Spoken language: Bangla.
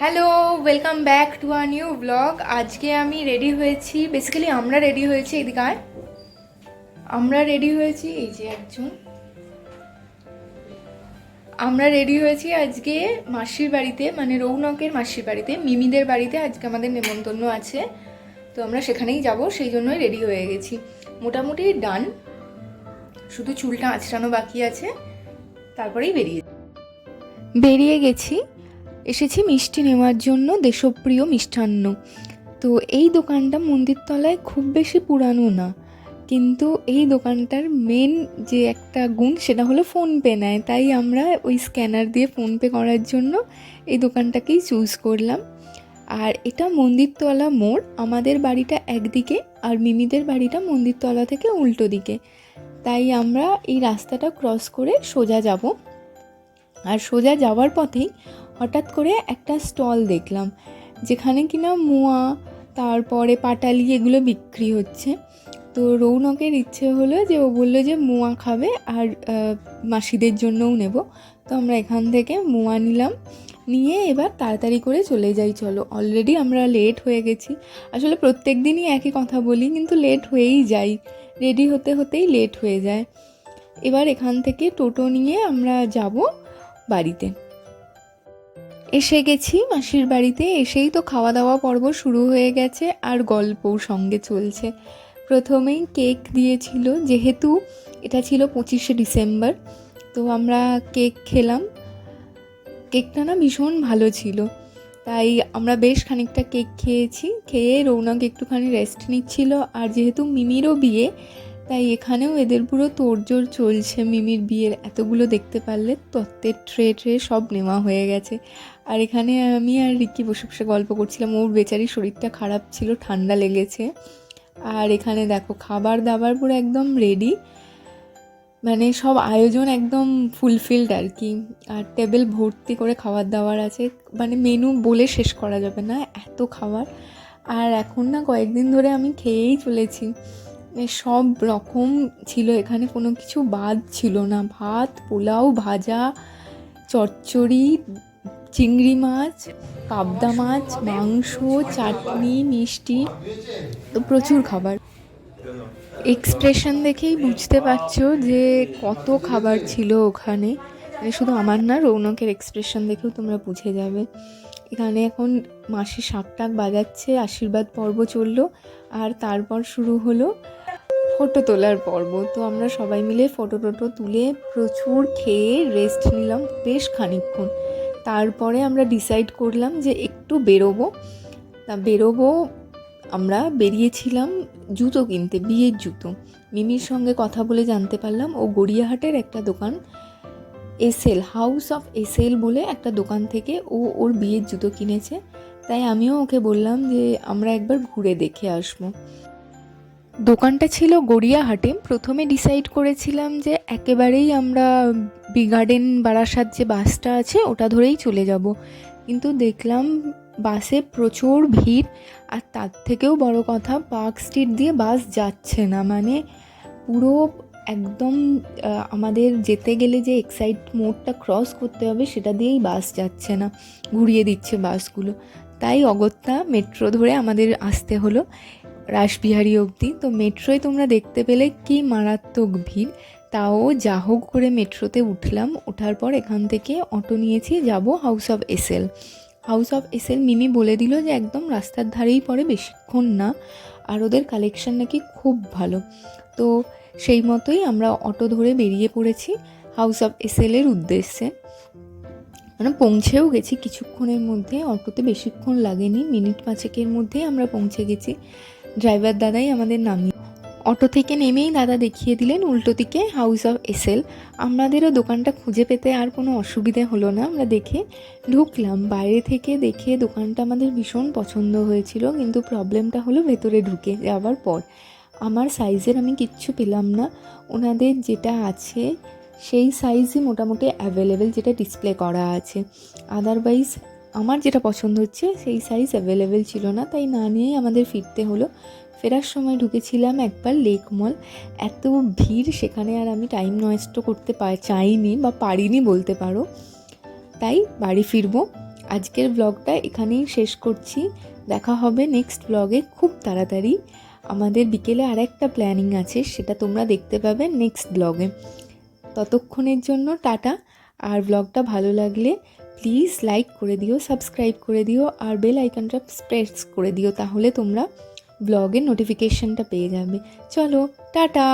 Hello welcome back to a new blog আজকে আমি রেডি হয়েছি বেসিক্যালি আমরা রেডি হয়েছি এদিকে। আমরা রেডি হয়েছি, এই যে একজন। আমরা রেডি হয়েছি আজকে মাসির বাড়িতে মানে রৌনকের মাসির বাড়িতে, মিমিদের বাড়িতে আজকে আমাদের নেমন্তন্ন আছে। তো আমরা সেখানেই যাব, সেই জন্যই রেডি হয়ে গেছি। মোটামুটি ডান শুধু চুলটা আঁচড়ানো বাকি আছে, তারপরেই বেরিয়ে বেরিয়ে গেছি। এসেছি মিষ্টি নেওয়ার জন্য দেশপ্রিয় মিষ্টান্ন। তো এই দোকানটা মন্দিরতলায় খুব বেশি পুরানো না। কিন্তু এই দোকানটার মেন যে একটা গুণ সেটা হলো ফোনপে নেয়। তাই আমরা ওই স্ক্যানার দিয়ে ফোনপে করার জন্য এই দোকানটাকেই চুজ করলাম। আর এটা মন্দিরতলা মোড়। আমাদের বাড়িটা একদিকে আর মিমিদের বাড়িটা মন্দিরতলা থেকে উল্টো দিকে। তাই আমরা এই রাস্তাটা ক্রস করে সোজা যাব। আর সোজা যাওয়ার পথেই হঠাৎ করে একটা স্টল দেখলাম, যেখানে কিনা মোয়া, তারপরে পাটালি এগুলো বিক্রি হচ্ছে। তো রৌনকের ইচ্ছে হলো যে ও বলল যে মোয়া খাবে আর মাসিদের জন্যও নেব। তো আমরা এখান থেকে মোয়া নিলাম, নিয়ে এবার তাড়াতাড়ি করে চলে যাই, চলো। অলরেডি আমরা লেট হয়ে গেছি। আসলে প্রত্যেক দিনই একই কথা বলি, কিন্তু লেট হয়েই যাই। রেডি হতে হতেই লেট হয়ে যায়। এবার এখান থেকে টোটো নিয়ে আমরা যাব বাড়িতে। এসে গেছি মাসির বাড়িতে, এসেই তো খাওয়া দাওয়া পর্ব শুরু হয়ে গেছে আর গল্পও সঙ্গে চলছে। প্রথমেই কেক দিয়েছিল, যেহেতু এটা ছিল পঁচিশে ডিসেম্বর, তো আমরা কেক খেলাম। কেকটা না ভীষণ ভালো ছিল, তাই আমরা বেশ খানিকটা কেক খেয়েছি, খেয়ে রৌনক একটুখানি রেস্ট নিচ্ছিল, আর যেহেতু মিমিরও বিয়ে তাই এখানেও এদের পুরো তোড়জোড় চলছে। মিমির বিয়ের এতগুলো দেখতে পারলে তত্ত্বের ট্রে ট্রে সব নেওয়া হয়ে গেছে। আর এখানে আমি আর রিকি বসে বসে গল্প করছিলাম। ওর বেচারি শরীরটা খারাপ ছিল, ঠান্ডা লেগেছে। আর এখানে দেখো, খাবার দাবার পুরো একদম রেডি মানে সব আয়োজন একদম ফুলফিলড আর কি। আর টেবিল ভর্তি করে খাবার দাবার আছে। মানে মেনু বলে শেষ করা যাবে না, এত খাবার। আর এখন না কয়েকদিন ধরে আমি খেয়েই চলেছি। সব রকম ছিল। এখানে কোনো কিছু বাদ ছিল না। ভাত, পোলাও, ভাজা, চচ্চড়ি, চিংড়ি মাছ, পাবদা মাছ, মাংস, চাটনি, মিষ্টি, তো প্রচুর খাবার। এক্সপ্রেশন দেখেই বুঝতে পারছ যে কত খাবার ছিল ওখানে। মানে শুধু আমার না, রৌনকের এক্সপ্রেশন দেখেও তোমরা বুঝে যাবে। এখানে এখন মাসি শাক টাক বাজাচ্ছে, আশীর্বাদ পর্ব চলল। আর তারপর শুরু হলো ফটো তোলার পর্ব। তো আমরা সবাই মিলে ফটো টটো তুলে প্রচুর খেয়ে রেস্ট নিলাম বেশ খানিকক্ষণ। তারপরে আমরা ডিসাইড করলাম যে একটু বেরোবো। তা বেরোবো আমরা বেরিয়েছিলাম জুতো কিনতে, বিয়ের জুতো। মিমির সঙ্গে কথা বলে জানতে পারলাম, ও গড়িয়াহাটের একটা দোকান, এসএল হাউস অফ এসএল বলে একটা দোকান থেকে ও ওর বিয়ের জুতো কিনেছে। তাই আমিও ওকে বললাম যে আমরা একবার ঘুরে দেখে আসব। দোকানটা ছিল গড়িয়াহাটে। প্রথমে ডিসাইড করেছিলাম যে একেবারেই আমরা বি গার্ডেন বারাসাত যে বাসটা আছে, ওটা ধরেই চলে যাব। কিন্তু দেখলাম বাসে প্রচুর ভিড়, আর তার থেকেও বড় কথা পার্ক স্ট্রিট দিয়ে বাস যাচ্ছে না। মানে পুরো একদম আমাদের যেতে গেলে যে এক্সাইট মোড়টা ক্রস করতে হবে, সেটা দিয়েই বাস যাচ্ছে না। ঘুরিয়ে দিচ্ছে বাসগুলো। তাই অগত্যা মেট্রো ধরে আমাদের আসতে হলো। রাসবিহারী অবধি। তো মেট্রোয় তোমরা দেখতে পেলে কি মারাত্মক ভিড়, তাও যা হোক করে মেট্রোতে উঠলাম। ওঠার পর এখান থেকে অটো নিয়েছি, যাব house of SL house of SL Mimi বলে দিল যে একদম রাস্তার ধারেই পড়ে, বেশিক্ষণ না। আর ওদের কালেকশন নাকি খুব ভালো। তো সেই মতোই আমরা অটো ধরে বেরিয়ে পড়েছি হাউস অফ এসএলের উদ্দেশ্যে। মানে পৌঁছেও গেছি, কিছুক্ষণের মধ্যে। অটোতে বেশিক্ষণ লাগেনি, মিনিট পাঁচেকের মধ্যেই আমরা পৌঁছে গেছি। ড্রাইভার দাদাই আমাদের নামিয়ে অটো থেকে নেমেই দাদা দেখিয়ে দিলেন উল্টো দিকে হাউস অফ এসএল আমাদেরও দোকানটা খুঁজে পেতে আর কোনো অসুবিধে হলো না। আমরা দেখে ঢুকলাম। বাইরে থেকে দেখে দোকানটা আমাদের ভীষণ পছন্দ হয়েছিল, কিন্তু প্রবলেমটা হলো ভেতরে ঢুকে যাওয়ার পর। আমার সাইজের আমি কিচ্ছু পেলাম না। ওনাদের যেটা আছে, সেই সাইজই মোটামুটি অ্যাভেলেবেল যেটা ডিসপ্লে করা আছে। আদারওয়াইজ আমার যেটা পছন্দ হচ্ছে সেই সাইজ অ্যাভেলেবেল ছিল না, তাই না নিয়েই আমাদের ফিরতে হলো। ফেরার সময় ঢুকেছিলাম একবার লেক মল এত ভিড় সেখানে আর আমি টাইম নষ্ট করতে চাইনি বা পারিনি বলতে পারো। তাই বাড়ি ফিরবো। আজকের ব্লগটা এখানেই শেষ করছি। দেখা হবে নেক্সট ব্লগে খুব তাড়াতাড়ি। আমাদের বিকেলে আর একটা প্ল্যানিং আছে, সেটা তোমরা দেখতে পাবে নেক্সট ব্লগে ততক্ষণের জন্য টাটা। আর ব্লগটা ভালো লাগলে প্লিজ লাইক করে দিও সাবস্ক্রাইব করে দিও, আর বেল আইকনটা প্রেস করে দিও, তাহলে তোমরা ব্লগের নোটিফিকেশনটা পেয়ে যাবে। চলো, টাটা!